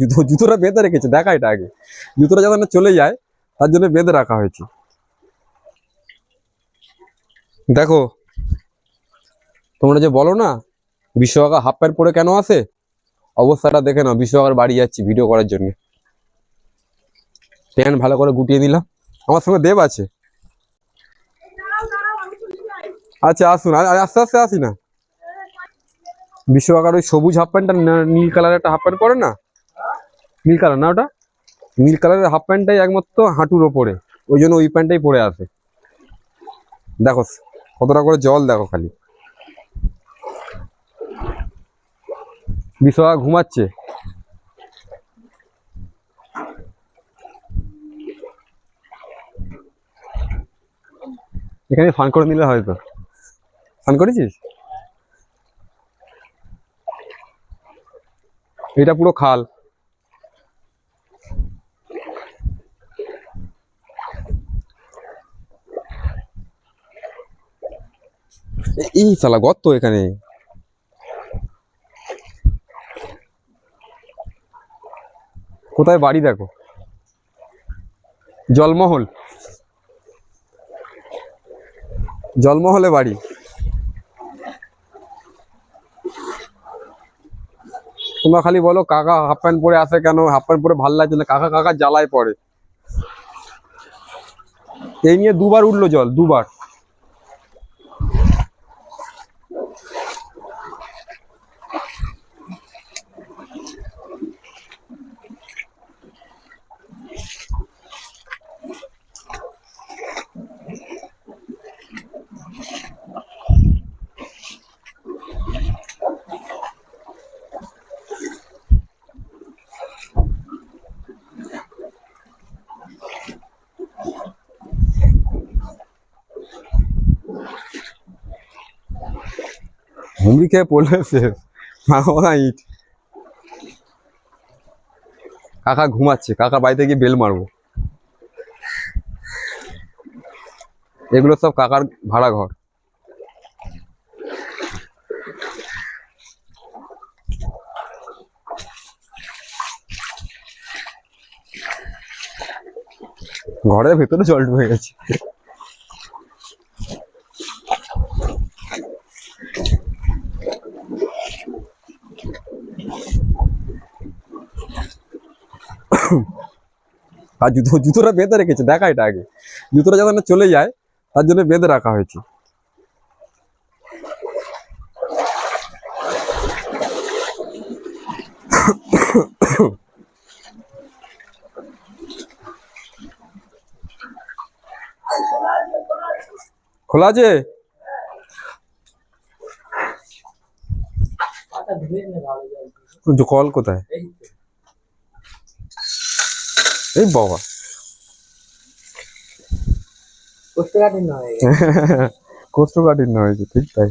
জুতো, জুতোটা বেঁধে রেখেছে, দেখা এটা আগে। জুতোটা যখন চলে যায়, তার জন্য বেঁধে রাখা হয়েছে। দেখো, তোমরা যে বলো না, বিশ্বকাপ হাফ প্যান্ট পরে কেন আসে? অবস্থাটা দেখে নাও বিশ্বকাপ বাড়ি যাচ্ছি ভিডিও করার জন্য। প্যান্ট ভালো করে গুটিয়ে নিলাম। আমার সঙ্গে দেব আছে। আচ্ছা আসুন আস্তে আস্তে আসি না। বিশ্বকাকার ওই সবুজ হাফ প্যান্টটা নীল কালারের একটা হাফ প্যান্ট পরে না? নীল কালার, না ওটা? নীল কালারের হাফ প্যান্টটাই একমাত্র হাঁটুর ওপরে। ওই জন্য ওই প্যান্টটাই পরে আসে দেখো, কতটা করে জল দেখো খালি। বিশ্বকাপ ঘুমাচ্ছে। এখানে ফান করে নিলে হয়তো। ফান করেছিস? এটা পুরো খাল। এই সালা গর্ত এখানে। কোথায় বাড়ি দেখো? জলমহল। জলমহলে বাড়ি। তোমরা খালি বলো কাকা হাফ প্যান্ট পরে আসে কেন? হাফ প্যান্ট পরে ভালো লাগছে না? কাকা কাকা জ্বালায় পড়ে এই নিয়ে দুবার উঠল জল, দুবার। হুমড়ি খেয়ে পড়লে কাকা ঘুমাচ্ছে, কাকা বাড়িতে গিয়ে বেল মারবো। এগুলো সব কাকার ভাড়া ঘর। ঘরের ভেতরে জল ঢুকে গেছে। আর জুতো জুতোটা বেঁধে রেখেছে দেখা এটা আগে। জুতোটা যখন চলে যায় তার জন্য বেঁধে রাখা হয়েছে। খোলা আছে? কল কোথায়? এই বাবা। কোষ্ঠকাঠিন্য হয়ে কোষ্ঠকাঠিন্য হয়েছে ঠিক তাই।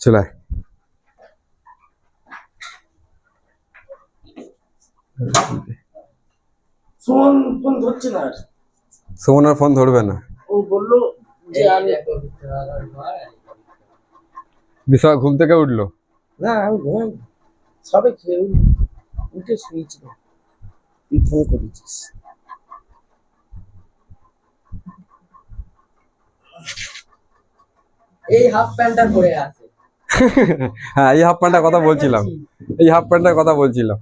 চলে আয়। ফোন ধরছে না আর। সুমন আর ফোন ধরবে না ও বলল যে আমি বিশাল ঘুম থেকে উঠল না আমি ঘুমাই সবে খেয়ে উঠি। উঠে শুয়েছিল তুই ফোন করেছিস এই হাফ প্যান্টটা পরে আছে হ্যাঁ এই হাফ প্যান্টটার কথা বলছিলাম এই হাফ প্যান্টটার কথা বলছিলাম